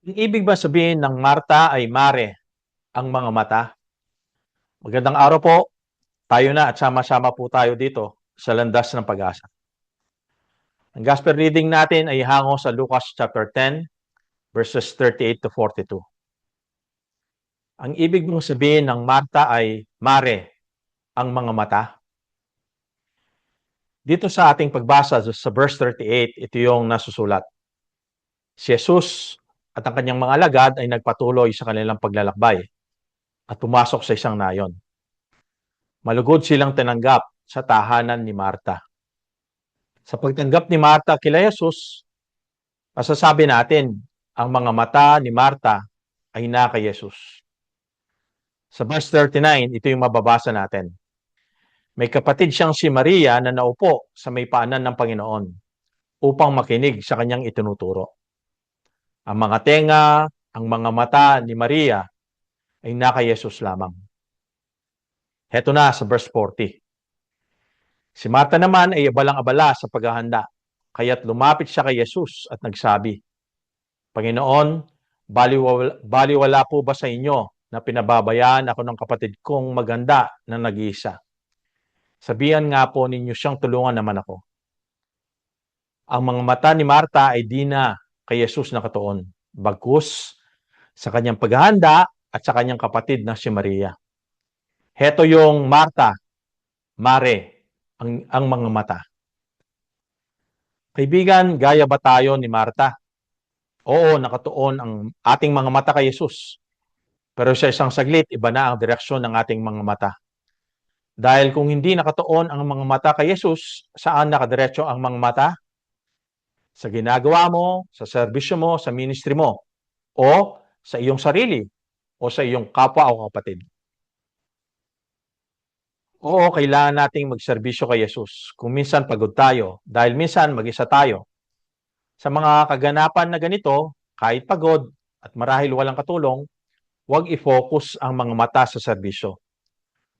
Ibig ba sabihin ng Marta ay mare ang mga mata? Magandang araw po. Tayo na at sama-sama po tayo dito sa landas ng pag-asa. Ang gospel reading natin ay hango sa Lucas chapter 10 verses 38 to 42. Ang ibig mong sabihin ng Marta ay mare ang mga mata. Dito sa ating pagbasa sa verse 38, ito yung nasusulat. Si Jesus at ang kanyang mga alagad ay nagpatuloy sa kanilang paglalakbay at pumasok sa isang nayon. Malugod silang tinanggap sa tahanan ni Marta. Sa pagtanggap ni Marta kila Jesus, masasabi natin, ang mga mata ni Marta ay na kay Jesus. Sa verse 39, ito yung mababasa natin. May kapatid siyang si Maria na naupo sa may paanan ng Panginoon upang makinig sa kanyang itinuturo. Ang mga tenga, ang mga mata ni Maria ay naka Jesus lamang. Heto na sa verse 40. Si Marta naman ay abalang-abala sa paghahanda, kaya't lumapit siya kay Jesus at nagsabi, Panginoon, baliwala, baliwala po ba sa inyo na pinababayaan ako ng kapatid kong maganda na nag-iisa? Sabihan nga po ninyo siyang tulungan naman ako. Ang mga mata ni Marta ay di na kay Jesus nakatuon, bagkus sa kanyang paghahanda at sa kanyang kapatid na si Maria. Heto yung Marta, Mare, ang, ang mga mata. Kaibigan, gaya ba tayo ni Marta? Oo, nakatuon ang ating mga mata kay Jesus. Pero sa isang saglit, iba na ang direksyon ng ating mga mata. Dahil kung hindi nakatuon ang mga mata kay Jesus, saan nakadiretso ang mga mata? Sa ginagawa mo, sa serbisyo mo, sa ministry mo, o sa iyong sarili, o sa iyong kapwa o kapatid. Oo, kailangan nating magserbisyo kay Jesus. Kung minsan pagod tayo, dahil minsan mag-isa tayo. Sa mga kaganapan na ganito, kahit pagod at marahil walang katulong, huwag i-focus ang mga mata sa serbisyo.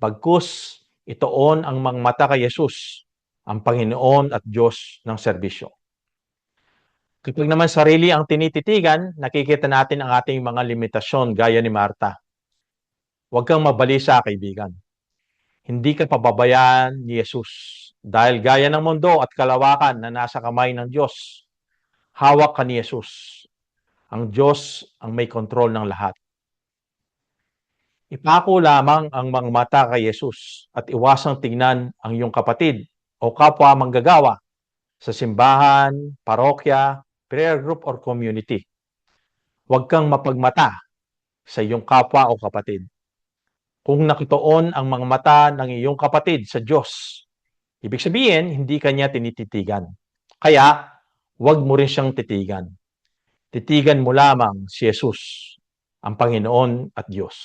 Bagkus, itoon ang mga mata kay Jesus, ang Panginoon at Diyos ng serbisyo. Kapag naman sarili ang tinititigan, nakikita natin ang ating mga limitasyon gaya ni Marta. Huwag kang mabalisa, kaibigan. Hindi ka pababayaan ni Jesus dahil gaya ng mundo at kalawakan na nasa kamay ng Diyos. Hawak ka ni Jesus. Ang Diyos ang may kontrol ng lahat. Ipako lamang ang mga mata kay Jesus at iwasang tingnan ang iyong kapatid o kapwa manggagawa sa simbahan, parokya, prayer group or community. Huwag kang mapagmata sa iyong kapwa o kapatid. Kung nakituon ang mga mata ng iyong kapatid sa Diyos, ibig sabihin, hindi kanya tinititigan. Kaya, huwag mo rin siyang titigan. Titigan mo lamang si Jesus, ang Panginoon at Diyos.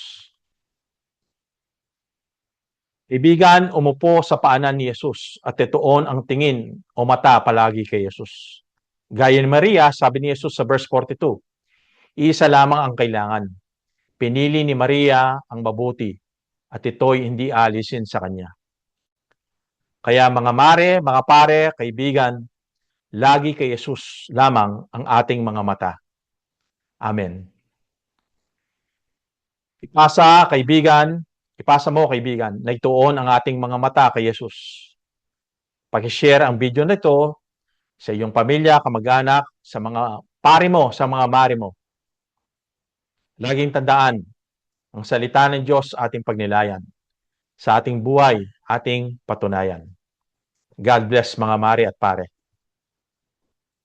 Ibigan, umupo sa paanan ni Jesus at itoon ang tingin o mata palagi kay Jesus. Gaya ni Maria, sabi ni Jesus sa verse 42, isa lamang ang kailangan. Pinili ni Maria ang mabuti at ito'y hindi alisin sa kanya. Kaya mga mare, mga pare, kaibigan, lagi kay Jesus lamang ang ating mga mata. Amen. Ipasa, kaibigan, ipasa mo, kaibigan, na ituon ang ating mga mata kay Jesus. Pag-share ang video na ito sa iyong pamilya, kamag-anak, sa mga pari mo, sa mga mari mo. Laging tandaan, ang salita ng Diyos ating pagnilayan. Sa ating buhay, ating patunayan. God bless mga mari at pare.